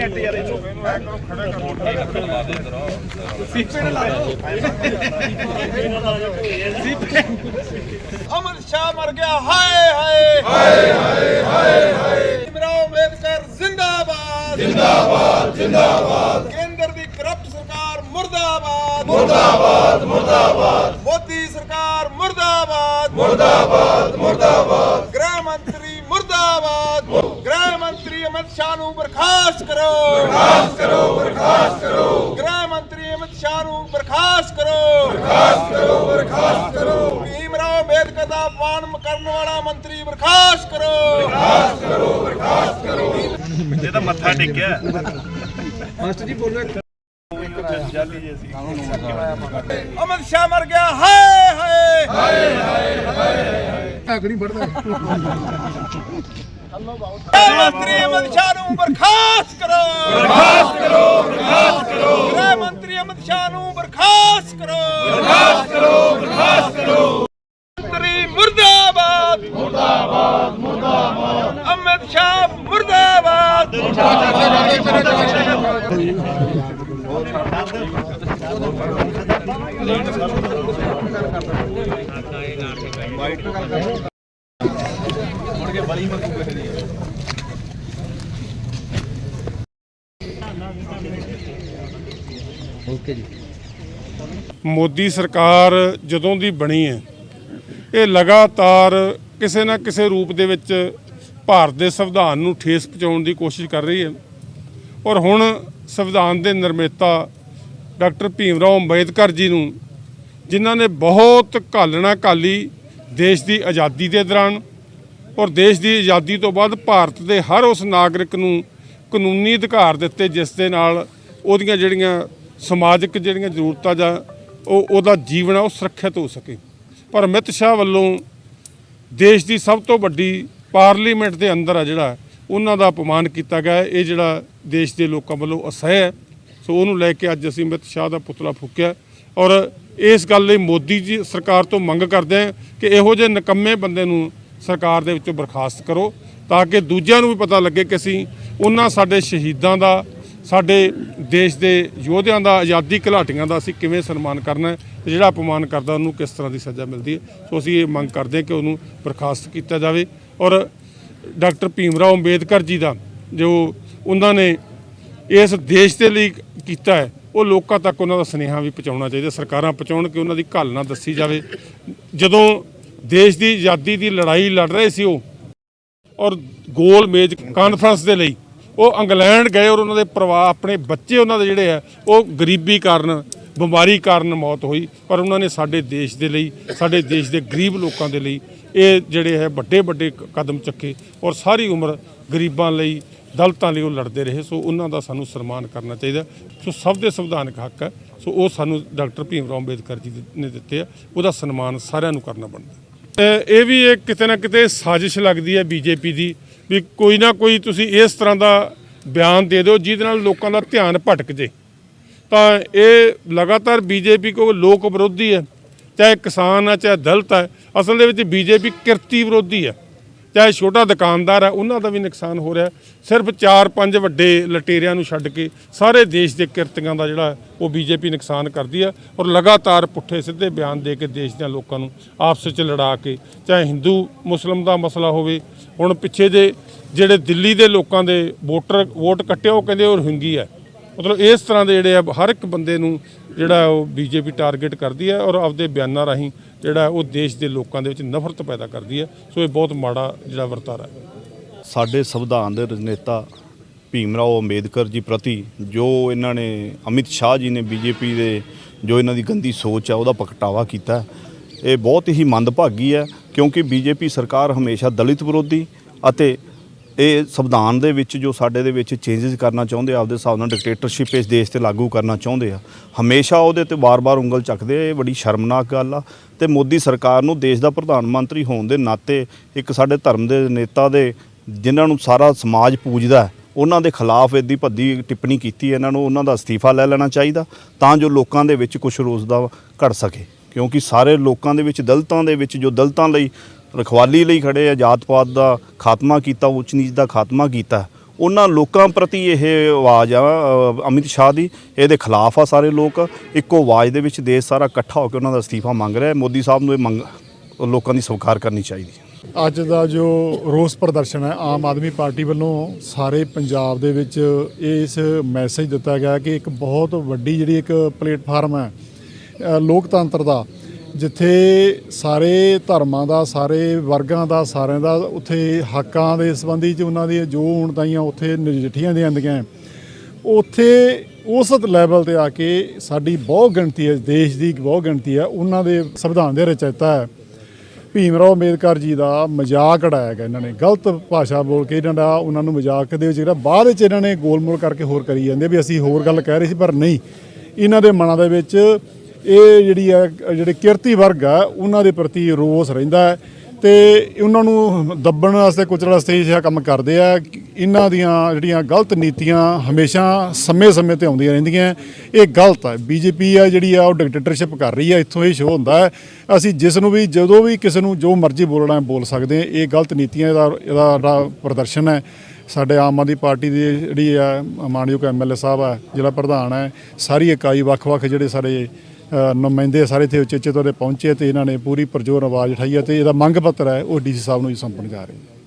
ਘੰਟੇ ਯਾਰ ਇਹਨੂੰ। ਅਮਰ ਸ਼ਾਹ ਮਰ ਗਿਆ ਹਾਏ ਹਾਏ ਹਾਏ ਹਾਏ ਹਾਏ ਹਾਏ। ਇਮਰਾਨ ਅੰਬੇਦਕਰ ਜ਼ਿੰਦਾਬਾਦ। ਜ਼ਿੰਦਾਬਾਦ ਜ਼ਿੰਦਾਬਾਦ। ਕੇਂਦਰ ਦੀ ਕਰਪਟ ਸਰਕਾਰ ਮੁਰਦਾਬਾਦ। ਮੁਰਦਾਬਾਦ ਮੁਰਦਾਬਾਦ। ਮੋਦੀ ਸਰਕਾਰ ਮੁਰਦਾਬਾਦ। ਮੁਰਦਾਬਾਦ ਮੁਰਦਾਬਾਦ। ਅਮਿਤ ਸ਼ਾਹ ਨੂੰ ਬਰਖਾਸਤ ਕਰੋ। ਬਰਖਾਸਤ ਕਰੋ ਬਰਖਾਸਤ ਕਰੋ। ਗ੍ਰਹਿ ਮੰਤਰੀ ਅਮਿਤ ਸ਼ਾਹ ਨੂੰ ਬਰਖਾਸਤ ਕਰੋ। ਭੀਮਰਾਓ ਅੰਬੇਦਕਰ ਦਾ ਅਪਮਾਨ ਕਰਨ ਵਾਲਾ ਮੰਤਰੀ ਬਰਖਾਸਤ ਕਰੋ। ਇਹ ਤਾਂ ਮੱਥਾ ਟੇਕਿਆ। ਅਮਿਤ ਸ਼ਾਹ ਮਰ ਗਿਆ ਹਾਏ ਹਾਏ। ਗ੍ਰਹਿ ਮੰਤਰੀ ਅਮਿਤ ਸ਼ਾਹ ਨੂੰ ਬਰਖਾਸਤ ਕਰੋ ਬਰਖਾਸਤ ਕਰੋ ਬਰਖਾਸਤ ਕਰੋ ਗ੍ਰਹਿ ਮੰਤਰੀ ਅਮਿਤ ਸ਼ਾਹ ਨੂੰ ਬਰਖਾਸਤ ਕਰੋ ਬਰਖਾਸਤ ਕਰੋ ਬਰਖਾਸਤ ਕਰੋ ਮੋਦੀ ਸਰਕਾਰ ਜਦੋਂ ਦੀ ਬਣੀ ਹੈ ਇਹ ਲਗਾਤਾਰ ਕਿਸੇ ਨਾ ਕਿਸੇ ਰੂਪ ਦੇ ਵਿੱਚ ਭਾਰਤ ਦੇ ਸੰਵਿਧਾਨ ਨੂੰ ਠੇਸ ਪਹੁੰਚਾਉਣ ਦੀ ਕੋਸ਼ਿਸ਼ ਕਰ ਰਹੀ ਹੈ। ਔਰ ਹੁਣ ਸੰਵਿਧਾਨ ਦੇ ਨਿਰਮਾਤਾ ਡਾਕਟਰ ਭੀਮ ਰਾਓ ਅੰਬੇਦਕਰ ਜੀ ਨੂੰ ਜਿਨ੍ਹਾਂ ਨੇ ਬਹੁਤ ਘਾਲਣਾ ਘਾਲੀ ਦੇਸ਼ ਦੀ ਆਜ਼ਾਦੀ ਦੇ ਦੌਰਾਨ ਔਰ ਦੇਸ਼ ਦੀ ਆਜ਼ਾਦੀ ਤੋਂ ਬਾਅਦ ਭਾਰਤ ਦੇ ਹਰ ਉਸ ਨਾਗਰਿਕ ਨੂੰ ਕਾਨੂੰਨੀ ਅਧਿਕਾਰ ਦਿੱਤੇ ਜਿਸ ਦੇ ਨਾਲ ਉਹਦੀਆਂ ਜਿਹੜੀਆਂ ਸਮਾਜਿਕ ਜਿਹੜੀਆਂ ਜ਼ਰੂਰਤਾਂ ਜਾਂ ਉਹ ਉਹਦਾ ਜੀਵਨ ਆ, ਉਹ ਸੁਰੱਖਿਅਤ ਹੋ ਸਕੇ। ਪਰ ਅਮਿਤ ਸ਼ਾਹ ਵੱਲੋਂ ਦੇਸ਼ ਦੀ ਸਭ ਤੋਂ ਵੱਡੀ ਪਾਰਲੀਮੈਂਟ ਦੇ ਅੰਦਰ ਆ ਜਿਹੜਾ, ਉਹਨਾਂ ਦਾ ਅਪਮਾਨ ਕੀਤਾ ਗਿਆ ਇਹ ਜਿਹੜਾ ਦੇਸ਼ ਦੇ ਲੋਕਾਂ ਵੱਲੋਂ ਅਸਹਿ ਹੈ, ਸੋ ਉਹਨੂੰ ਲੈ ਕੇ ਅੱਜ ਅਸੀਂ ਅਮਿਤ ਸ਼ਾਹ ਦਾ ਪੁਤਲਾ ਫੂਕਿਆ। ਔਰ ਇਸ ਗੱਲ ਲਈ ਮੋਦੀ ਜੀ ਸਰਕਾਰ ਤੋਂ ਮੰਗ ਕਰਦੇ ਹਾਂ ਕਿ ਇਹੋ ਜਿਹੇ ਨਕੰਮੇ ਬੰਦੇ ਨੂੰ ਸਰਕਾਰ ਦੇ ਵਿੱਚੋਂ ਬਰਖਾਸਤ ਕਰੋ ਤਾਂ ਕਿ ਦੂਜਿਆਂ ਨੂੰ ਵੀ ਪਤਾ ਲੱਗੇ ਕਿ ਅਸੀਂ ਉਹਨਾਂ ਸਾਡੇ ਸ਼ਹੀਦਾਂ ਦਾ, ਸਾਡੇ ਦੇਸ਼ ਦੇ ਯੋਧਿਆਂ ਦਾ, ਆਜ਼ਾਦੀ ਘੁਲਾਟੀਆਂ ਦਾ ਅਸੀਂ ਕਿਵੇਂ ਸਨਮਾਨ ਕਰਨਾ ਤੇ ਜਿਹੜਾ ਅਪਮਾਨ ਕਰਦਾ ਉਹਨੂੰ ਕਿਸ ਤਰ੍ਹਾਂ ਦੀ ਸਜ਼ਾ ਮਿਲਦੀ ਹੈ। ਸੋ ਅਸੀਂ ਇਹ ਮੰਗ ਕਰਦੇ ਹਾਂ ਕਿ ਉਹਨੂੰ ਬਰਖਾਸਤ ਕੀਤਾ ਜਾਵੇ ਔਰ ਡਾਕਟਰ ਭੀਮ ਰਾਓ ਅੰਬੇਦਕਰ ਜੀ ਦਾ ਜੋ ਉਹਨਾਂ ਨੇ ਇਸ ਦੇਸ਼ ਦੇ ਲਈ ਕੀਤਾ ਹੈ, ਉਹ ਲੋਕਾਂ ਤੱਕ ਉਹਨਾਂ ਦਾ ਸੁਨੇਹਾ ਵੀ ਪਹੁੰਚਾਉਣਾ ਚਾਹੀਦਾ, ਸਰਕਾਰਾਂ ਪਹੁੰਚਾਉਣ ਕਿ ਉਹਨਾਂ ਦੀ ਘਾਲਣਾ ਦੱਸੀ ਜਾਵੇ। ਜਦੋਂ ਦੇਸ਼ ਦੀ ਆਜ਼ਾਦੀ ਦੀ ਲੜਾਈ ਲੜ ਰਹੇ ਸੀ ਉਹ। ਔਰ ਗੋਲ ਮੇਜ਼ ਕਾਨਫਰੰਸ ਦੇ ਲਈ ਉਹ ਇੰਗਲੈਂਡ ਗਏ ਔਰ ਉਹਨਾਂ ਦੇ ਪਰਿਵਾਰ, ਆਪਣੇ ਬੱਚੇ ਉਹਨਾਂ ਦੇ ਜਿਹੜੇ ਆ, ਉਹ ਗਰੀਬੀ ਕਾਰਨ, ਬਿਮਾਰੀ ਕਾਰਨ ਮੌਤ ਹੋਈ। ਪਰ ਉਹਨਾਂ ਨੇ ਸਾਡੇ ਦੇਸ਼ ਦੇ ਲਈ, ਸਾਡੇ ਦੇਸ਼ ਦੇ ਗਰੀਬ ਲੋਕਾਂ ਦੇ ਲਈ ਇਹ ਜਿਹੜੇ ਹੈ ਵੱਡੇ ਵੱਡੇ ਕਦਮ ਚੱਕੇ ਔਰ ਸਾਰੀ ਉਮਰ ਗਰੀਬਾਂ ਲਈ, ਦਲਤਾਂ ਲਈ ਉਹ ਲੜਦੇ ਰਹੇ। ਸੋ ਉਹਨਾਂ ਦਾ ਸਾਨੂੰ ਸਨਮਾਨ ਕਰਨਾ ਚਾਹੀਦਾ। ਸੋ ਸਭ ਦੇ ਸੰਵਿਧਾਨਕ ਹੱਕ ਹੈ। ਸੋ ਉਹ ਸਾਨੂੰ ਡਾਕਟਰ ਭੀਮ ਰਾਓ ਅੰਬੇਦਕਰ ਜੀ ਨੇ ਦਿੱਤੇ ਆ। ਉਹਦਾ ਸਨਮਾਨ ਸਾਰਿਆਂ ਨੂੰ ਕਰਨਾ ਬਣਦਾ। ਇਹ ਵੀ ਇੱਕ ਕਿਤੇ ਨਾ ਕਿਤੇ ਸਾਜ਼ਿਸ਼ ਲੱਗਦੀ ਹੈ ਬੀਜੇਪੀ ਦੀ ਵੀ ਕੋਈ ਨਾ ਕੋਈ ਤੁਸੀਂ ਇਸ ਤਰ੍ਹਾਂ ਦਾ ਬਿਆਨ ਦੇ ਦਿਓ ਜਿਹਦੇ ਨਾਲ ਲੋਕਾਂ ਦਾ ਧਿਆਨ ਭਟਕ ਜੇ। ਤਾਂ ਇਹ ਲਗਾਤਾਰ ਬੀਜੇਪੀ ਕੋ ਲੋਕ ਵਿਰੋਧੀ ਹੈ, ਚਾਹੇ ਕਿਸਾਨ ਹੈ, ਚਾਹੇ ਦਲਤ ਹੈ, ਅਸਲ ਦੇ ਵਿੱਚ ਬੀਜੇਪੀ ਕਿਰਤੀ ਵਿਰੋਧੀ ਹੈ। ਚਾਹੇ ਛੋਟਾ ਦੁਕਾਨਦਾਰ ਹੈ, ਉਹਨਾਂ ਦਾ ਵੀ ਨੁਕਸਾਨ ਹੋ ਰਿਹਾ ਸਿਰਫ 4-5 ਵੱਡੇ ਲਟੇਰਿਆਂ ਨੂੰ ਛੱਡ ਕੇ ਸਾਰੇ ਦੇਸ਼ ਦੇ ਕਿਰਤੀਆਂ ਦਾ ਜਿਹੜਾ ਉਹ ਬੀਜੇਪੀ ਨੁਕਸਾਨ ਕਰਦੀ ਹੈ ਔਰ ਲਗਾਤਾਰ ਪੁੱਠੇ ਸਿੱਧੇ ਬਿਆਨ ਦੇ ਕੇ ਦੇਸ਼ ਦੇ ਲੋਕਾਂ ਨੂੰ ਆਪਸ ਵਿੱਚ ਲੜਾ ਕੇ, ਚਾਹੇ ਹਿੰਦੂ, ਮੁਸਲਮ ਦਾ ਮਸਲਾ ਹੋਵੇ, ਹੁਣ ਪਿੱਛੇ ਜੇ ਜਿਹੜੇ ਦਿੱਲੀ ਦੇ ਲੋਕਾਂ ਦੇ ਵੋਟਰ, ਵੋਟ ਕੱਟਿਆ, ਉਹ ਕਹਿੰਦੇ ਉਹ ਰੋਹਿੰਗੀ ਹੈ। ਮਤਲਬ ਇਸ ਤਰ੍ਹਾਂ ਦੇ ਜਿਹੜੇ ਆ, ਹਰ ਇੱਕ ਬੰਦੇ ਨੂੰ ਜਿਹੜਾ ਉਹ ਬੀਜੇਪੀ ਟਾਰਗੇਟ ਕਰਦੀ ਹੈ ਔਰ ਆਪਦੇ ਬਿਆਨਾਂ ਰਾਹੀਂ ਜਿਹੜਾ ਉਹ ਦੇਸ਼ ਦੇ ਲੋਕਾਂ ਦੇ ਵਿੱਚ ਨਫ਼ਰਤ ਪੈਦਾ ਕਰਦੀ ਹੈ, ਸੋ ਇਹ ਬਹੁਤ ਮਾੜਾ ਜਿਹੜਾ ਵਰਤਾਰਾ ਹੈ। ਸਾਡੇ ਸੰਵਿਧਾਨ ਦੇ ਰਜਨੇਤਾ ਭੀਮ ਰਾਓ ਅੰਬੇਦਕਰ ਜੀ ਪ੍ਰਤੀ ਜੋ ਇਹਨਾਂ ਨੇ, ਅਮਿਤ ਸ਼ਾਹ ਜੀ ਨੇ ਬੀਜੇਪੀ ਦੇ ਜੋ ਇਹਨਾਂ ਦੀ ਗੰਦੀ ਸੋਚ ਹੈ ਉਹਦਾ ਪ੍ਰਗਟਾਵਾ ਕੀਤਾ ਇਹ ਬਹੁਤ ਹੀ ਮੰਦਭਾਗੀ ਹੈ ਕਿਉਂਕਿ ਬੀਜੇਪੀ ਸਰਕਾਰ ਹਮੇਸ਼ਾ ਦਲਿਤ ਵਿਰੋਧੀ ਅਤੇ ਇਹ ਸੰਵਿਧਾਨ ਦੇ ਵਿੱਚ ਜੋ ਸਾਡੇ ਦੇ ਵਿੱਚ ਚੇਂਜਸ ਕਰਨਾ ਚਾਹੁੰਦੇ ਆ ਆਪਦੇ ਹਿਸਾਬ ਨਾਲ ਡਿਕਟੇਟਰਸ਼ਿਪ ਇਸ ਦੇਸ਼ ਤੇ ਲਾਗੂ ਕਰਨਾ ਚਾਹੁੰਦੇ ਆ। ਹਮੇਸ਼ਾ ਉਹਦੇ ਤੇ ਵਾਰ-ਵਾਰ ਉਂਗਲ ਚੱਕਦੇ ਆ ਇਹ ਬੜੀ ਸ਼ਰਮਨਾਕ ਗੱਲ ਆ। ਤੇ ਮੋਦੀ ਸਰਕਾਰ ਨੂੰ ਦੇਸ਼ ਦਾ ਪ੍ਰਧਾਨ ਮੰਤਰੀ ਹੋਣ ਦੇ ਨਾਤੇ ਇੱਕ ਸਾਡੇ ਧਰਮ ਦੇ ਨੇਤਾ ਦੇ ਜਿਨ੍ਹਾਂ ਨੂੰ ਸਾਰਾ ਸਮਾਜ ਪੂਜਦਾ ਹੈ, ਉਹਨਾਂ ਦੇ ਖਿਲਾਫ ਇੱਦੀ ਭੱਦੀ ਟਿੱਪਣੀ ਕੀਤੀ ਇਹਨਾਂ ਨੂੰ ਉਹਨਾਂ ਦਾ ਅਸਤੀਫਾ ਲੈ ਲੈਣਾ ਚਾਹੀਦਾ ਤਾਂ ਜੋ ਲੋਕਾਂ ਦੇ ਵਿੱਚ ਕੁਝ ਰੋਜ਼ ਦਾ ਘਟ ਸਕੇ। ਕਿਉਂਕਿ ਸਾਰੇ ਲੋਕਾਂ ਦੇ ਵਿੱਚ ਦਲਤਾਂ ਦੇ ਵਿੱਚ ਜੋ ਦਲਤਾਂ ਲਈ ਰਖਵਾਲੀ ਲਈ ਖੜੇ ਆ ਜਾਤ ਪਾਤ ਦਾ ਖਾਤਮਾ ਕੀਤਾ, ਉੱਚ ਨੀਚ ਦਾ ਖਾਤਮਾ ਕੀਤਾ। ਉਹਨਾਂ ਲੋਕਾਂ ਪ੍ਰਤੀ ਇਹ ਆਵਾਜ਼ ਆ ਅਮਿਤ ਸ਼ਾਹ ਦੀ, ਇਹਦੇ ਖਿਲਾਫ ਆ ਸਾਰੇ ਲੋਕ। ਇੱਕੋ ਆਵਾਜ਼ ਦੇ ਵਿੱਚ ਦੇਸ਼ ਸਾਰਾ ਇਕੱਠਾ ਹੋ ਕੇ ਉਹਨਾਂ ਦਾ ਅਸਤੀਫਾ ਮੰਗ ਰਿਹਾ ਮੋਦੀ ਸਾਹਿਬ ਨੂੰ ਇਹ ਮੰਗ, ਲੋਕਾਂ ਦੀ ਸਵੀਕਾਰ ਕਰਨੀ ਚਾਹੀਦੀ ਹੈ। ਅੱਜ ਦਾ ਜੋ ਰੋਸ ਪ੍ਰਦਰਸ਼ਨ ਹੈ, ਆਮ ਆਦਮੀ ਪਾਰਟੀ ਵੱਲੋਂ ਸਾਰੇ ਪੰਜਾਬ ਦੇ ਵਿੱਚ ਇਸ ਮੈਸੇਜ ਦਿੱਤਾ ਗਿਆ ਕਿ ਇੱਕ ਬਹੁਤ ਵੱਡੀ ਜਿਹੜੀ ਇੱਕ ਪਲੇਟਫਾਰਮ ਹੈ ਲੋਕਤੰਤਰ ਦਾ ਜਿੱਥੇ ਸਾਰੇ ਧਰਮਾਂ ਦਾ, ਸਾਰੇ ਵਰਗਾਂ ਦਾ, ਸਾਰਿਆਂ ਦਾ ਉੱਥੇ ਹੱਕਾਂ ਦੇ ਸੰਬੰਧੀ ਚ ਉਹਨਾਂ ਦੀ ਜੋ ਹੁਣ ਤਾਈਆਂ ਉੱਥੇ ਨਜਿੱਠੀਆਂ ਜਾਂਦੀਆਂ ਹੈ। ਉੱਥੇ ਉਸ ਲੈਵਲ ਤੇ ਆ ਕੇ ਸਾਡੀ ਬਹੁਤ ਗਿਣਤੀ ਹੈ ਦੇਸ਼ ਦੀ ਬਹੁਤ ਗਿਣਤੀ ਹੈ ਉਹਨਾਂ ਦੇ ਸੰਵਿਧਾਨ ਦੇ ਰਚਇਤਾ ਹੈ ਭੀਮ ਰਾਓ ਅੰਬੇਦਕਰ ਜੀ ਦਾ ਮਜ਼ਾਕ ਉਡਾਇਆ ਗਿਆ ਇਹਨਾਂ ਨੇ, ਗਲਤ ਭਾਸ਼ਾ ਬੋਲ ਕੇ ਇਹਨਾਂ ਦਾ, ਉਹਨਾਂ ਨੂੰ ਮਜ਼ਾਕ ਦੇ ਵਿੱਚ ਜਿਹੜਾ ਬਾਅਦ ਵਿੱਚ ਇਹਨਾਂ ਨੇ ਗੋਲਮੋਲ ਕਰਕੇ ਹੋਰ ਕਰੀ ਜਾਂਦੇ ਵੀ ਅਸੀਂ ਹੋਰ ਗੱਲ ਕਹਿ ਰਹੇ ਸੀ ਪਰ ਨਹੀਂ, ਇਹਨਾਂ ਦੇ ਮਨਾਂ ਦੇ ਵਿੱਚ ਇਹ ਜਿਹੜੀ ਹੈ ਜਿਹੜੇ ਕਿਰਤੀ ਵਰਗ ਆ, ਉਹਨਾਂ ਦੇ ਪ੍ਰਤੀ ਰੋਸ ਰਹਿੰਦਾ ਹੈ ਤੇ ਉਹਨਾਂ ਨੂੰ ਦੱਬਣ ਵਾਸਤੇ, ਕੁਚਲਣ ਵਾਸਤੇ ਇਹ ਕੰਮ ਕਰਦੇ ਆ। ਇਹਨਾਂ ਦੀਆਂ ਜਿਹੜੀਆਂ ਗਲਤ ਨੀਤੀਆਂ ਹਮੇਸ਼ਾ ਸਮੇਂ-ਸਮੇਂ ਤੇ ਆਉਂਦੀਆਂ ਰਹਿੰਦੀਆਂ ਇਹ ਗਲਤ ਹੈ ਬੀਜੇਪੀ ਆ ਜਿਹੜੀ ਆ, ਉਹ ਡਿਕਟੇਟਰਸ਼ਿਪ ਕਰ ਰਹੀ ਹੈ ਇੱਥੋਂ ਹੀ ਸ਼ੋਅ ਹੁੰਦਾ ਹੈ। ਅਸੀਂ ਜਿਸ ਨੂੰ ਵੀ, ਜਦੋਂ ਵੀ ਕਿਸੇ ਨੂੰ ਜੋ ਮਰਜ਼ੀ ਬੋਲਣਾ ਬੋਲ ਸਕਦੇ ਹਾਂ। ਇਹ ਗਲਤ ਨੀਤੀਆਂ ਦਾ ਇਹਦਾ ਪ੍ਰਦਰਸ਼ਨ ਹੈ। ਸਾਡੇ ਆਮ ਆਦਮੀ ਪਾਰਟੀ ਦੀ ਜਿਹੜੀ ਆ, ਮਾਨਯੋਗ ਐਮਐਲਏ ਸਾਹਿਬ ਹੈ ਜ਼ਿਲ੍ਹਾ ਪ੍ਰਧਾਨ ਹੈ। ਸਾਰੀ ਇਕਾਈ ਵੱਖ-ਵੱਖ ਜਿਹੜੇ ਸਾਰੇ ਨੁਮਾਇੰਦੇ ਸਾਰੇ ਇੱਥੇ ਉਚੇਚੇ ਤੌਰ ਤੇ ਪਹੁੰਚੇ ਤੇ ਇਹਨਾਂ ਨੇ ਪੂਰੀ ਪਰਜੋਰ ਆਵਾਜ਼ ਉਠਾਈ ਹੈ ਤੇ ਇਹਦਾ ਮੰਗ ਪੱਤਰ ਹੈ, ਉਹ ਡੀਸੀ ਸਾਹਿਬ ਨੂੰ ਹੀ ਸੌਂਪਣ ਜਾ ਰਹੇ ਹਾਂ